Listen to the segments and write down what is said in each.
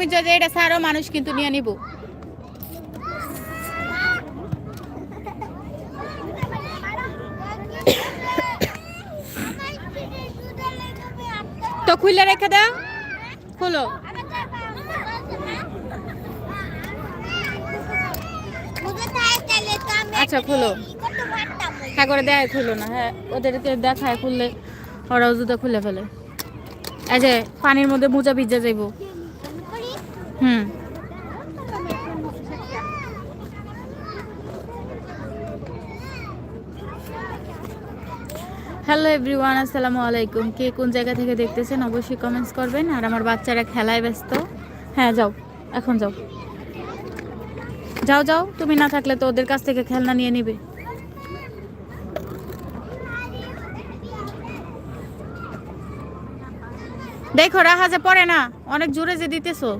তুমি যদি এটা সারো মানুষ কিন্তু নিয়ে নিব। তো খুলে রেখে দাও। খোলো। আচ্ছা খুলো। হ্যাঁ করে দেয়, খুলো না। হ্যাঁ ওদেরকে দেখায় খুললে, ওরাও জুতো খুলে ফেলে। যে, পানির মধ্যে মোজা ভিজে যাইব। হুম। হ্যালো এভরিওয়ান আসসালামু আলাইকুম। কে কোন জায়গা থেকে দেখতেছেন অবশ্যই কমেন্টস করবেন। আর আমার বাচ্চারা খেলায় ব্যস্ত। হ্যাঁ যাও। এখন যাও। যাও যাও। তুমি না থাকলে তো ওদের কাছ থেকে খেলনা নিয়ে নিবে। দেখো রাহা যে পড়ে না। অনেক জোরে যে দিতেছো।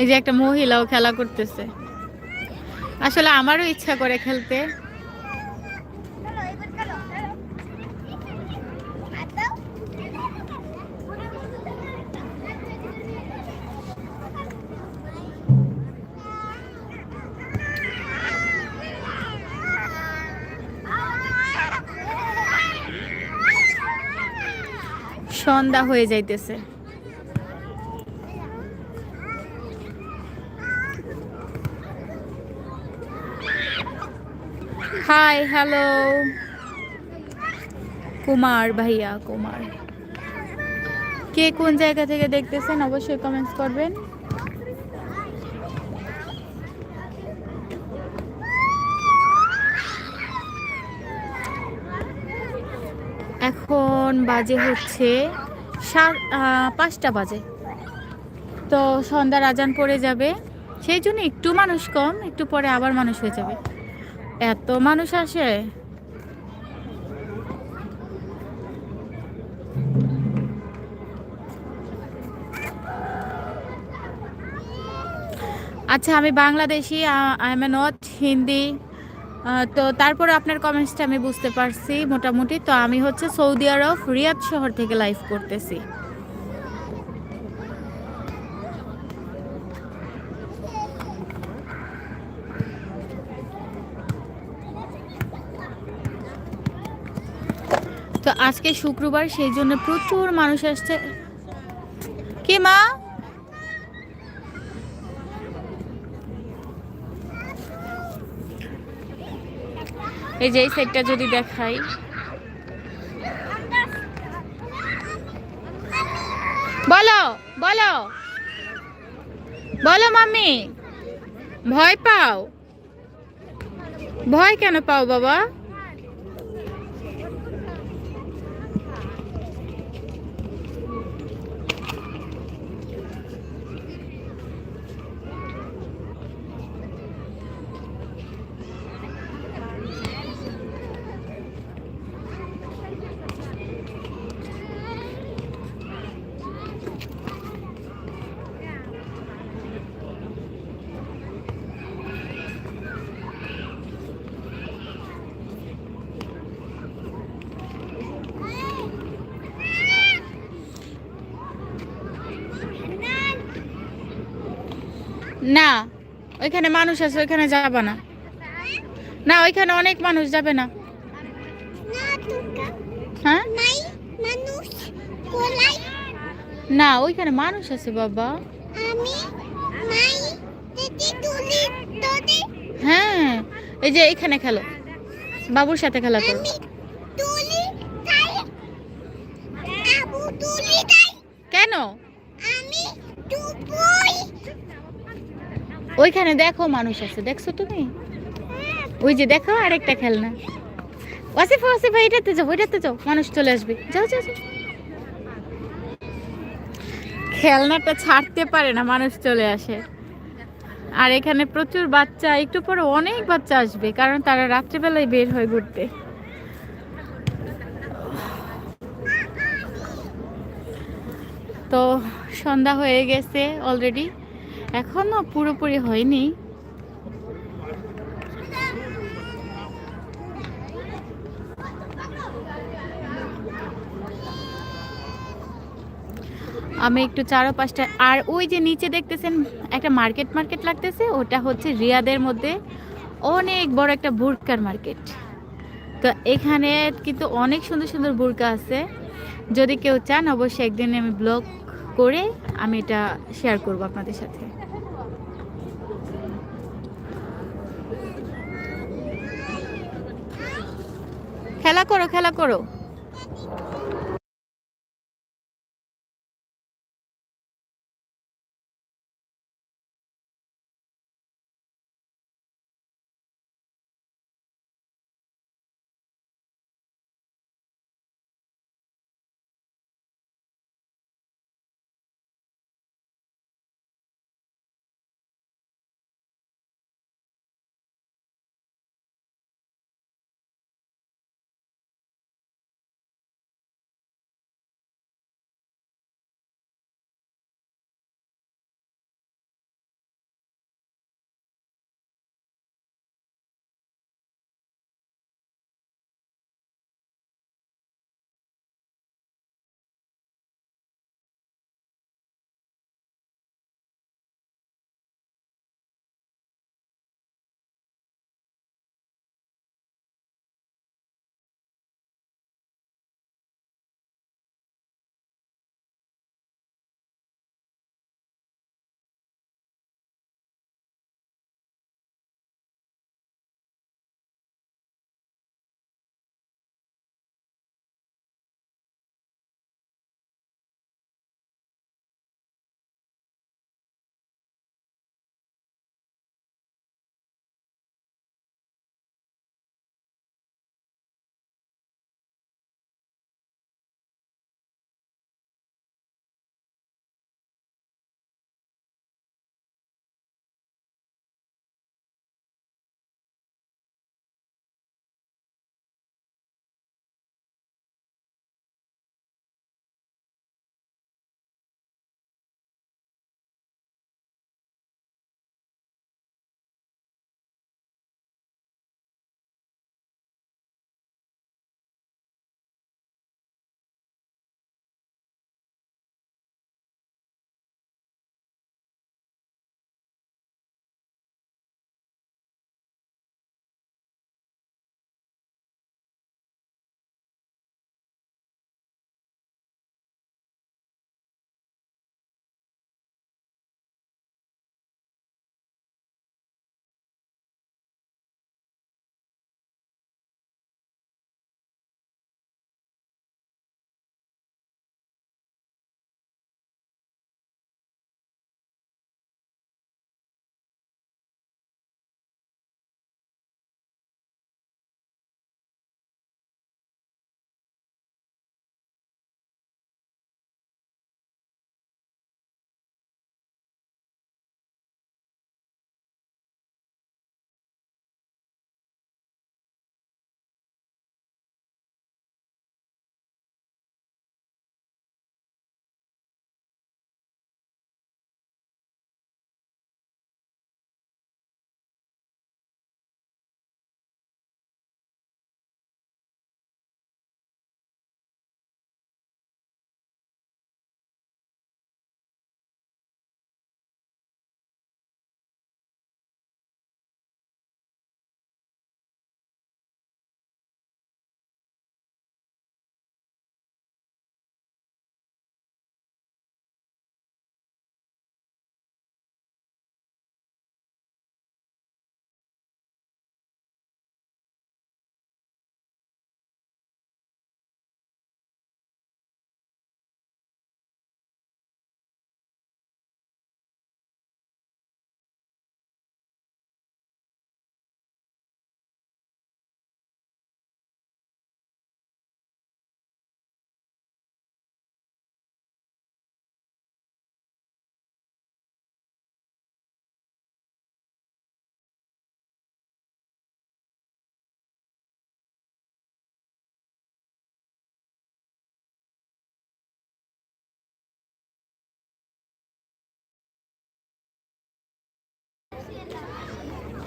এই যে একটা মহিলাও খেলা করতেছে। আসলে আমারও ইচ্ছা করে খেলতে। সন্ধ্যা হয়ে যাইতেছে। হাই হ্যালো কুমার ভাইয়া, কুমার। কে কোন জায়গা থেকে দেখতেছেন অবশ্যই কমেন্টস করবেন। এখন বাজে হচ্ছে সাত পাঁচটা বাজে। তো সন্ধ্যার আজান পড়ে যাবে, সেই জন্য একটু মানুষ কম, একটু পরে আবার মানুষ হয়ে যাবে। এত মানুষ আসে? আচ্ছা আমি Bangladeshi I am a not Hindi তো তারপরে আপনার কমেন্টসটা আমি বুঝতে পারছি মোটামুটি। তো আমি হচ্ছে সৌদি আরব, রিয়াদ শহর থেকে লাইভ করতেছি। তো আজকে শুক্রবার, সেই জন্য প্রচুর মানুষ আসছে। কি মা? এই যে, এই সাইডটা যদি দেখাই। বলো বলো। বলো মাম্মি। ভয় পাও? ভয় কেন পাও বাবা? ওইখানে মানুষ আছে, ওইখানে যাবা না। না, ওইখানে অনেক মানুষ যাবে না। হ্যাঁ? না, ওইখানে মানুষ আছে বাবা। হ্যাঁ এই যে এখানে খেলো। বাবুর সাথে খেলা করো। কেন? ওইখানে দেখো মানুষ আছে, দেখছ তুমি? ওই যে দেখো আরেকটা খেলনা। ওয়াসিফা ওয়াসিফা, এটাতে যাও, ওইটাতে যাও, মানুষ চলে আসবে। যাও যাও যাও। খেলনাটা ছাড়তে পারে না, মানুষ চলে আসে। আর এখানে প্রচুর বাচ্চা, একটু পরে অনেক বাচ্চা আসবে, কারণ তারা রাত্রিবেলায় বের হয় ঘুরতে। তো সন্ধ্যা হয়ে গেছে অলরেডি। এখনও পুরোপুরি হয়নি। আমি একটু চারোপাশটা, আর ওই যে নিচে দেখতেছেন, একটা মার্কেট মার্কেট লাগতেছে, ওটা হচ্ছে রিয়াদের মধ্যে অনেক বড় একটা বুরকার মার্কেট। তো এখানে কিন্তু অনেক সুন্দর সুন্দর বুরকা আছে। যদি কেউ চান, অবশ্যই একদিন আমি ব্লগ করে আমি এটা শেয়ার করব আপনাদের সাথে। খেলা করো খেলা করো।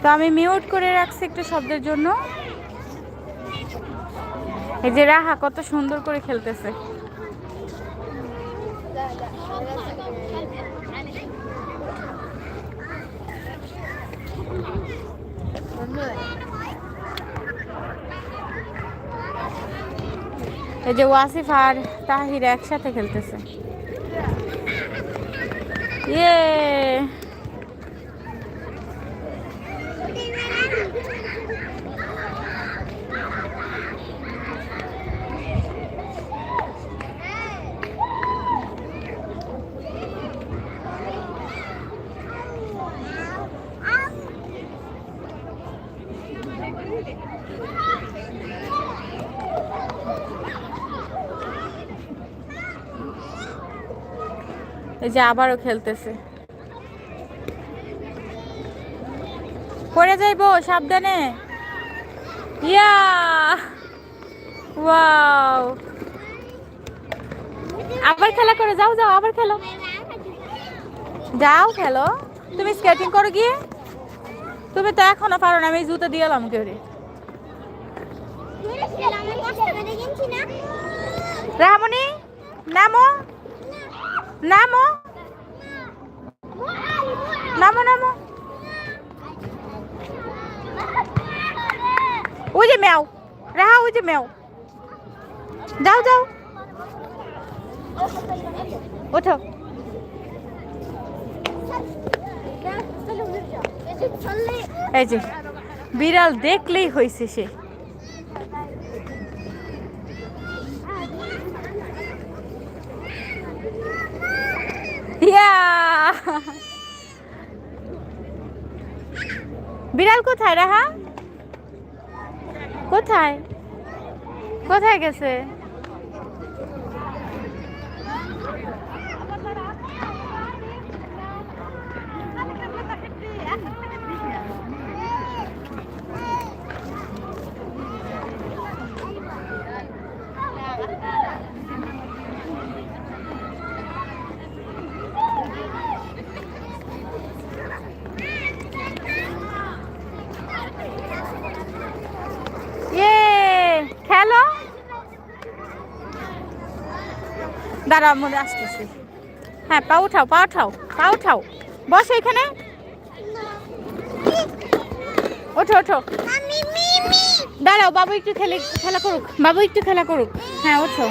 তো আমি মিউট করে রাখছি একটু শব্দের জন্য। এই যে রাহা কত সুন্দর করে খেলতেছে। এই যে ওয়াসিফ আর তাহির একসাথে খেলতেছে। ইয়ে! যে আবারও খেলতেছে। পড়ে যাইবো, সাবধানে। ইয়া! আবার খেলা করে, যাও যাও, আবার খেলো। যাও, খেলো। তুমি স্কেটিং করো গিয়ে। তুমি তো এখনও পারো না, আমি জুতো দিয়ে এলাম কেউ রামনি, নামো। নামো। নামো নামো। ওই যে ম্যাও। রাহা, ওই যে ম্যাও। যাও যাও। ওঠো। এই যে, বিড়াল দেখলেই হয়েছে সে। ইয়া! বিড়াল কোথায় রাহা? কোথায়? কোথায় গেছে ইয়ে খেলো দাঁড়াও মনে আসতেছি। হ্যাঁ পা উঠাও পা উঠাও পা উঠাও। বসো এখানে। ওঠো ওঠো। দাঁড়াও, বাবু একটু খেলে, খেলা করুক, বাবু একটু খেলা করুক। হ্যাঁ ওঠো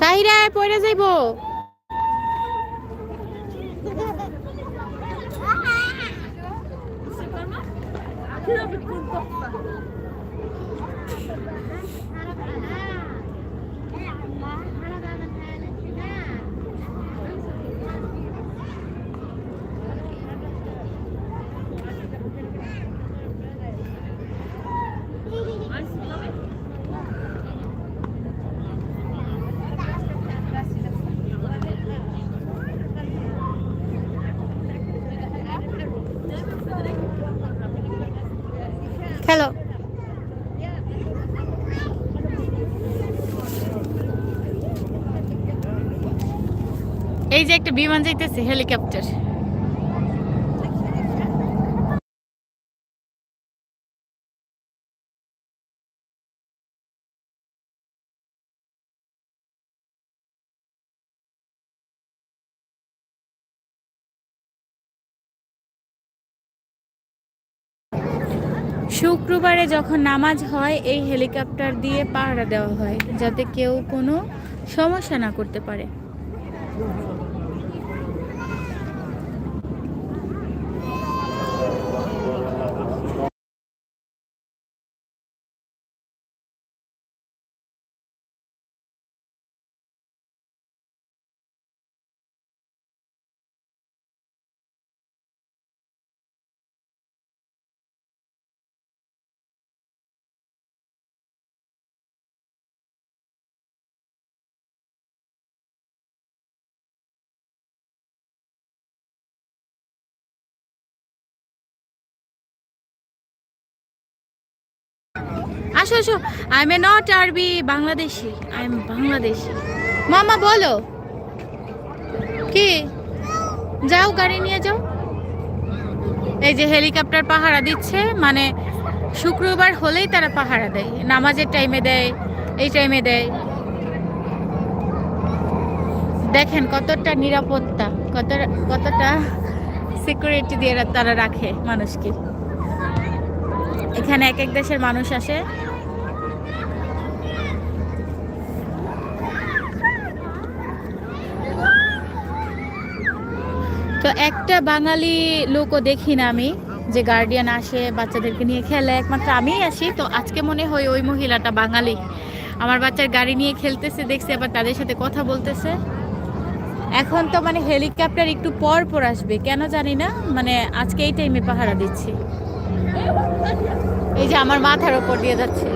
তাহিরা পড়ে যে একটা বিমান যাইতেছে, হেলিকপ্টার। শুক্রবারে যখন নামাজ হয়, এই হেলিকপ্টার দিয়ে পাহারা দেওয়া হয়, যাতে কেউ কোনো সমস্যা না করতে পারে। আসো আসো। আই এম নট আরবি বাংলাদেশি। I M Bangladeshi. মামা, বলো। কি? যাও, গাড়ি নিয়ে যাও। এই যে হেলিকপ্টার পাহারা দিচ্ছে মানে শুক্রবার হলেই তারা পাহারা দেয়। নামাজের টাইমে দেয়, এই টাইমে দেয়। দেখেন কতটা নিরাপত্তা কত কতটা সিকিউরিটি দিয়ে তারা রাখে মানুষকে। এখানে এক এক দেশের মানুষ আসে। তো একটা বাঙালি লোকও দেখি না আমি, যে গার্ডিয়ান আসে, বাচ্চাদেরকে নিয়ে খেলে, একমাত্র আমিই আসি তো আজকে মনে হয় ওই মহিলাটা বাঙালি। আমার বাচ্চার গাড়ি নিয়ে খেলতেছে, দেখছি আবার তাদের সাথে কথা বলতেছে। এখন তো মানে হেলিকপ্টার একটু পর পর আসবে, কেন জানি না? মানে আজকে এই টাইমে পাহারা দিচ্ছি। এই যে আমার মাথার ওপর দিয়ে যাচ্ছে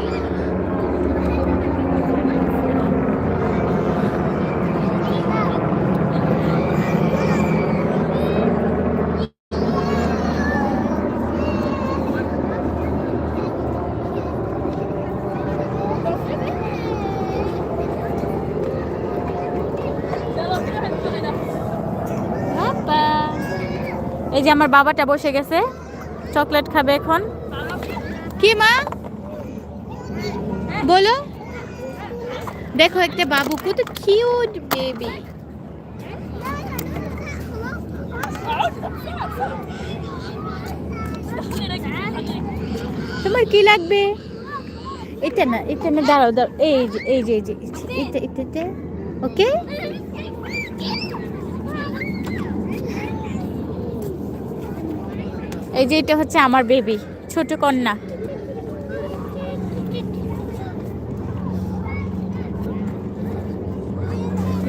বাবা। এই যে আমার বাবাটা বসে গেছে। চকলেট খাবে এখন। কি মা? বলো। দেখো একটা বাবু, কত কিউট বেবি তোমার কি লাগবে? এটা না এটা না, দাঁড়াও দাঁড়াও। এই যে এই যে এই যে এটা এটা ওকে এই যে এটা হচ্ছে আমার বেবি, ছোট কন্যা।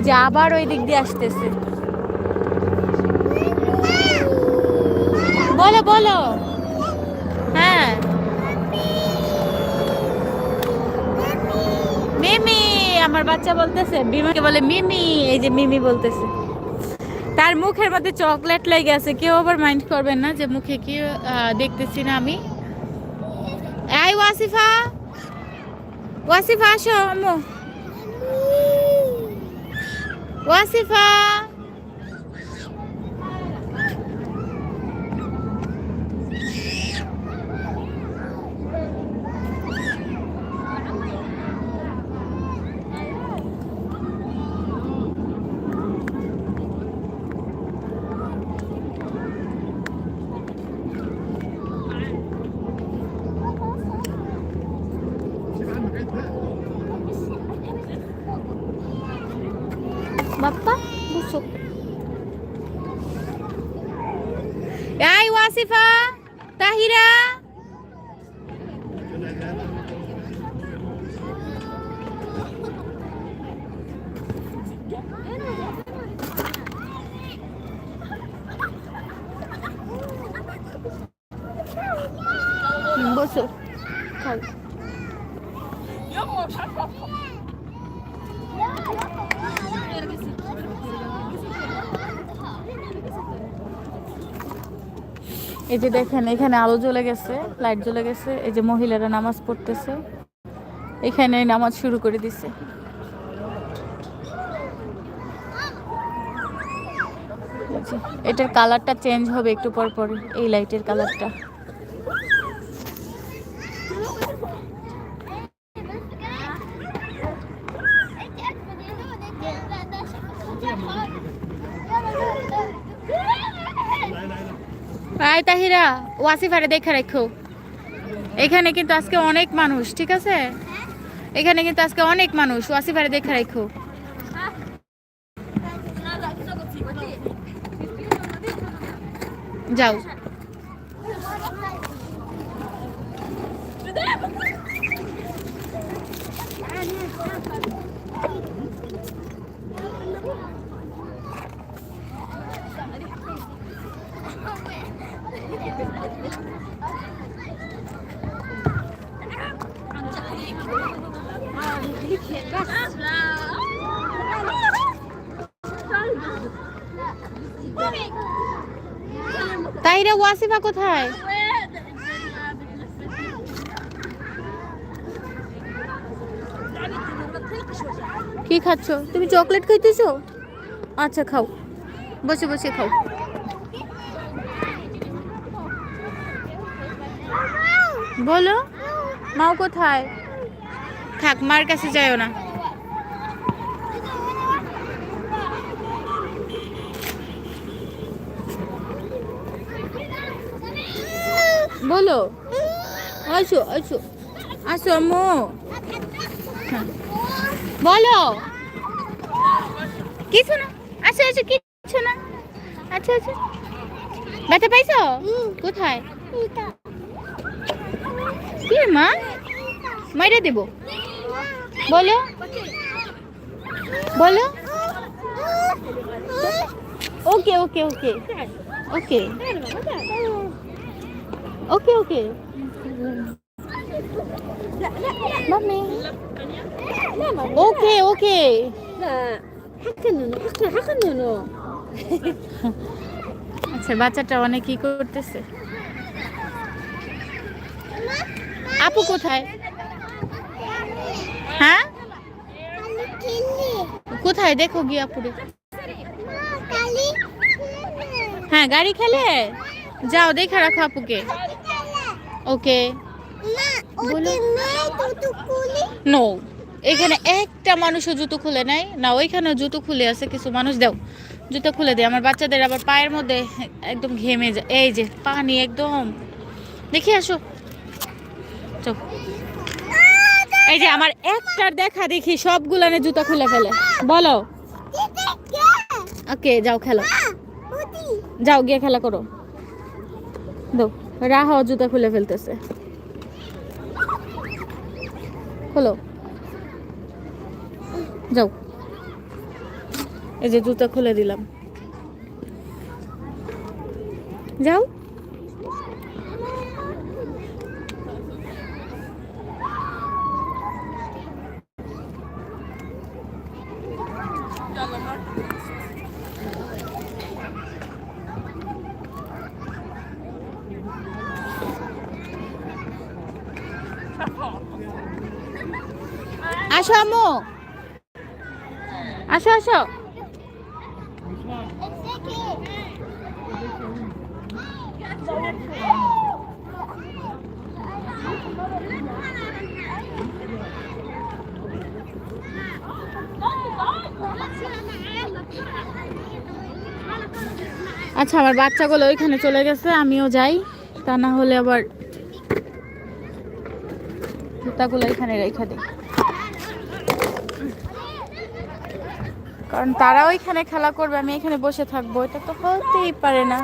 যে আবার ওই দিক দিয়ে আসতেছে। বলো বলো। হ্যাঁ। মিমি, আমার বাচ্চা বলতেছে বিমাকে বলে মিমি, এই যে মিমি বলতেছে। তার মুখের মধ্যে চকলেট লেগে আছে, কেউ আবার মাইন্ড করবেন না যে মুখে কি দেখতেছি না আমি। এই ওয়াসিফা ওয়াসিফা আসো, আম্মু। ওয়াসিফা। বাপ্পা বুঝছ এই ওয়াসিফা তাহিরা হুম, বসো খাও এই যে দেখেন, এখানে আলো জ্বলে গেছে লাইট জ্বলে গেছে, এই যে মহিলারা নামাজ পড়তেছে, এখানে নামাজ শুরু করে দিছে। এটার কালারটা চেঞ্জ হবে একটু পর পর, এই লাইটের কালারটা তাহিরা ওয়াসিফারে দেখে রেখো। এখানে কিন্তু আজকে অনেক মানুষ, ঠিক আছে? এখানে কিন্তু আজকে অনেক মানুষ, ওয়াসিফারে দেখে রেখো। যাও। তাইরা ওয়াসিফা কোথায়? কি খাচ্ছ? তুমি চকলেট খাইতেছো? আচ্ছা খাও। বসে বসে খাও। বলো, মাও কোথায়? থাক মার কাছে যাইও না। বলো। আসো আসো। আসো আম্মু। হ্যাঁ। বলো। কিছু না। আসো আসো কিছু না। আচ্ছা আচ্ছা। ব্যথা পাইছো? কোথায়? কি মা? মাইরা দেব। বলো। বলো। Okay okay okay. Okay. Okay okay. Mummy. Okay okay. আচ্ছা বাচ্চাটা অনেক কি করতেছে। আপু কোথায়? হ্যাঁ? কোথায়? দেখো গিয়ে আপুরে হ্যাঁ গাড়ি খেলে? যাও দেখে রাখো আপুকে। ওকে। নো এখানে একটা মানুষও জুতো খুলে নাই। না ওইখানে জুতো খুলে আছে কিছু মানুষ। দাও জুতো খুলে দেয় আমার বাচ্চাদের আবার পায়ের মধ্যে একদম ঘেমে যায়। এই যে পানি একদম। দেখি আসো। চল। এই যে আমার একটার দেখা দেখি সবগুলানে জুতা খুলে ফেলে। বলো। ওকে, যাও খেলো। যাও, গিয়ে খেলা করো। দো রাহা জুতা খুলে ফেলতেছে। খোলো। যাও। এই যে জুতা খুলে দিলাম। যাও। আসো আম্মু। আসো আসো। আচ্ছা আমার বাচ্চাগুলো ওইখানে চলে গেছে, আমিও যাই। তা না হলে আবার জুতাগুলো এখানে রেখে দিই। কারণ তারা ওইখানে খেলা করবে, আমি এখানে বসে থাকব, এটা তো হতেই পারে না।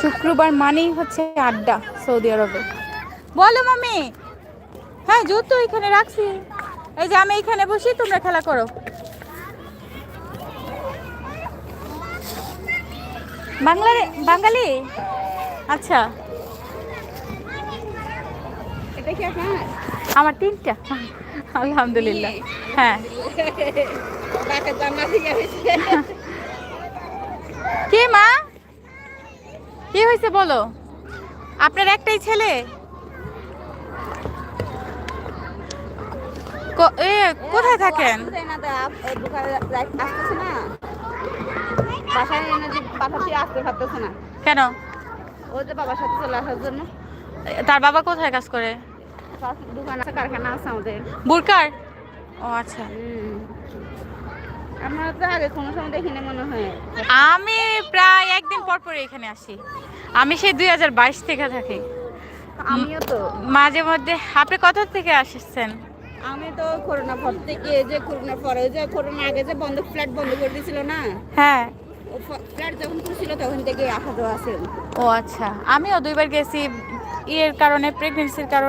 শুক্রবার মানেই হচ্ছে আড্ডা সৌদি আরবে। বলো মামি হ্যাঁ জুতো এখানে রাখছি। এই যে আমি এখানে বসি, তোমরা খেলা করো। বাংলা বাঙালি? আচ্ছা। এটা কি আপনার? আমার তিনটা। আলহামদুলিল্লাহ। হ্যাঁ। কে মা? কি হয়েছে বলো? আপনার একটাই ছেলে? ক- এ কোথায় থাকেন? কেন? ও যে বাবার সাথে চলে আসার জন্য। তার বাবা কোথায় কাজ করে? দোকান আছে কারখানা আছে আমাদের। বুরকার? ও আচ্ছা। আমরা তো আগে কোনো সময় দেখিনি মনে হয়। আমি প্রায় একদিন পর পর এখানে আসি। আমি সেই দুই হাজার বাইশ থেকে থাকি। আমিও তো। মাঝে মধ্যে। আপনি কোথা থেকে আসছেন? আমি তো করোনা পর থেকে যে করোনার পরে যে করোনা আগে যে বন্ধ ফ্ল্যাট বন্ধ করে দিয়েছিল না? হ্যাঁ। ছিল তখন থেকে ও আচ্ছা আমিও দুইবার গেছি ইয়ের কারণে প্রেগনেন্সির কারণে।